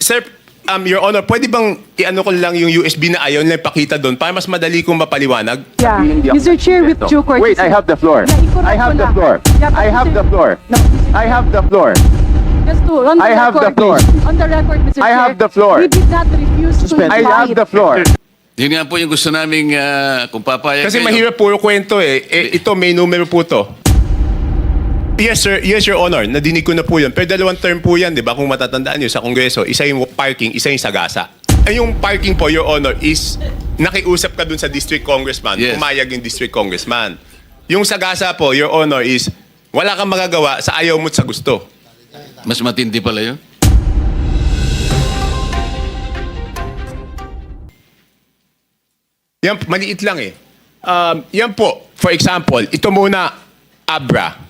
Sir, um, Your Honor, pwede bang i-ano ko lang yung USB na ayaw na ipakita doon para mas madali kong mapaliwanag? Yeah. Mr. Chair, with due courtesy. Wait, I have the floor. I have the lang. floor. I have the floor. No, I have the floor. Just to, on the I have the record, floor. On the record, Mr. I Chair. have the floor. We did not refuse to I have the floor. Yun nga po yung gusto naming ah, kung papayag Kasi kayo. mahirap puro kwento eh. eh. Ito, may numero po to. Yes, sir. Yes, Your Honor. Nadinig ko na po yun. Pero dalawang term po yan, di ba? Kung matatandaan nyo sa Kongreso, isa yung parking, isa yung sagasa. Ay, yung parking po, Your Honor, is nakiusap ka dun sa district congressman. Yes. Pumayag yung district congressman. Yung sagasa po, Your Honor, is wala kang magagawa sa ayaw mo't sa gusto. Mas matindi pala yun. Yan, maliit lang eh. Um, yan po, for example, ito muna, Abra.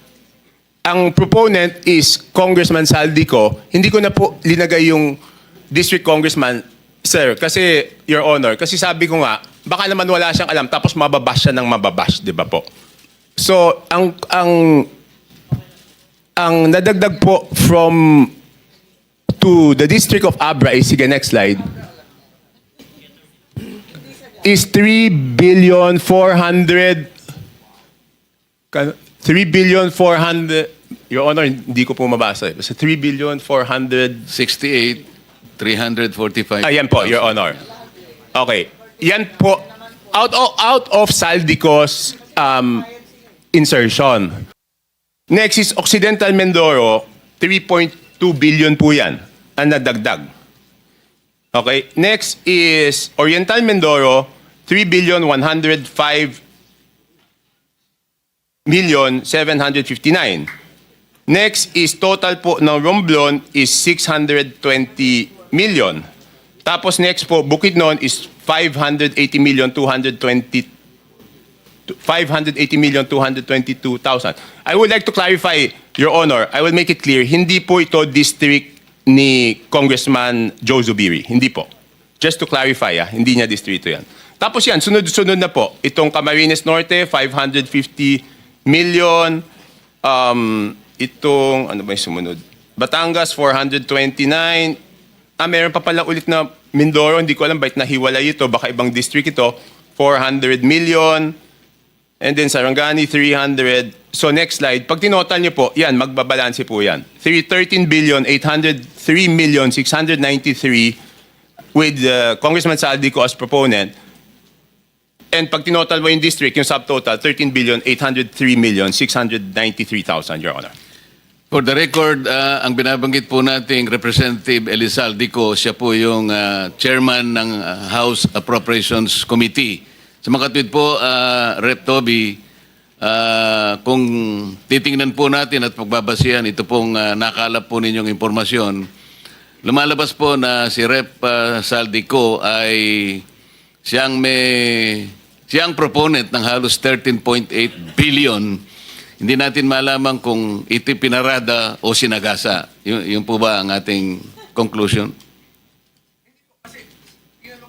Ang proponent is Congressman Saldico. Hindi ko na po linagay yung district congressman, sir, kasi, Your Honor, kasi sabi ko nga, baka naman wala siyang alam, tapos mababash siya ng mababash, di ba po? So, ang, ang, ang nadagdag po from to the district of Abra is, sige, next slide is 3 billion 400 Kan- 3 billion 400 Your Honor, hindi ko po mabasa. eh. Basta 3 billion 400 68, 345. Ayan po, Your Honor. Okay. Yan po out of, out of Saldico's um, insertion. Next is Occidental Mindoro, 3.2 billion po yan ang nadagdag. Okay. Next is Oriental Mindoro, 3 billion 105 million 759. Next is total po ng Romblon is 620 million. Tapos next po, Bukidnon is 580 million 220 580 million 222,000. I would like to clarify, Your Honor, I will make it clear, hindi po ito district ni Congressman Joe Zubiri. Hindi po. Just to clarify, ah, hindi niya distrito yan. Tapos yan, sunod-sunod na po. Itong Camarines Norte, 550 million. Um, itong, ano ba yung sumunod? Batangas, 429. Ah, meron pa pala ulit na Mindoro. Hindi ko alam bakit nahiwalay ito. Baka ibang district ito. 400 million. And then Sarangani, 300. So next slide, pag tinotal niyo po, yan, magbabalanse po yan. 313 billion, 803 million, 693 with uh, Congressman Saldico as proponent. And pag tinotal mo yung district, yung subtotal, 13 billion, 803 million, 693,000, Your Honor. For the record, ah, ang binabanggit po nating Representative Elizaldico, siya po yung ah, chairman ng ah, House Appropriations Committee. Sa makatwid po, ah, Rep. Toby, ah, kung titingnan po natin at pagbabasihan, ito pong ah, nakalap po ninyong impormasyon, lumalabas po na si Rep. ah, Saldico ay siyang may siyang proponent ng halos 13.8 billion hindi natin malaman kung iti pinarada o sinagasa. Yun, yun po ba ang ating conclusion?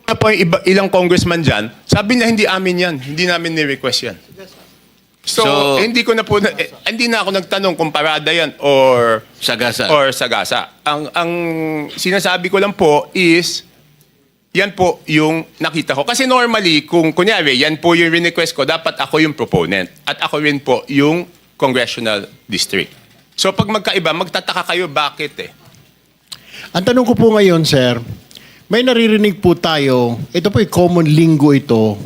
Ano po iba, ilang congressman dyan, sabi niya hindi amin yan. Hindi namin ni-request yan. So, So- eh, hindi ko na po, na, eh, hindi na ako nagtanong kung parada yan or Sagasa. or sagasa. Ang ang sinasabi ko lang po is yan po yung nakita ko. Kasi normally, kung kunyari, yan po yung request ko, dapat ako yung proponent. At ako rin po yung congressional district. So pag magkaiba, magtataka kayo bakit eh. Ang tanong ko po ngayon, sir, may naririnig po tayo, ito po yung common lingo ito,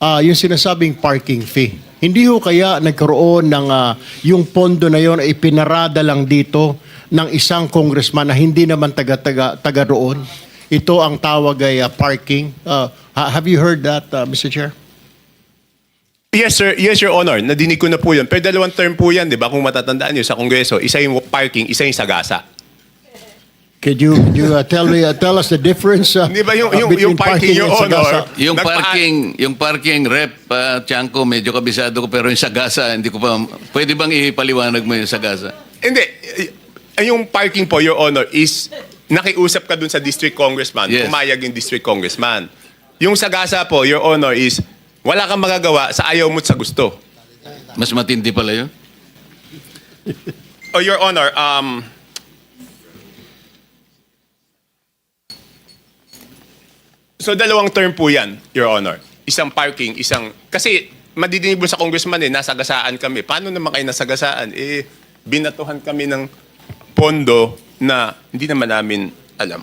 ah, yung sinasabing parking fee. Hindi ho kaya nagkaroon ng ah, yung pondo na yon ay pinarada lang dito ng isang congressman na hindi naman taga-taga taga roon. Ito ang tawag ay ah, parking. Ha- have you heard that, ah, Mr. Chair? Yes, sir. Yes, Your Honor. Nadinig ko na po yun. Pero dalawang term po yan, di ba? Kung matatandaan nyo sa Kongreso, isa yung parking, isa yung sagasa. Could you, could you ah, tell me ah, tell us the difference ah, Di ba yung, yung, between yung parking, Your and sagasa? Honor? Yung nagpa- parking, yung parking rep, uh, Tiangco, medyo kabisado ko, pero yung sagasa, hindi ko pa, pwede bang ipaliwanag mo yung sagasa? Hindi. Eh, Yung parking po, Your Honor, is nakiusap ka dun sa district congressman. Yes. Pumayag yung district congressman. Yung sagasa po, Your Honor, is wala kang magagawa sa ayaw mo't sa gusto. Mas matindi pala yun? Oh, Your Honor, um, So dalawang term po yan, Your Honor. Isang parking, isang... Kasi madidinig mo sa congressman eh, nasagasaan kami. Paano naman kayo nasagasaan? Eh, binatuhan kami ng pondo na hindi naman namin alam.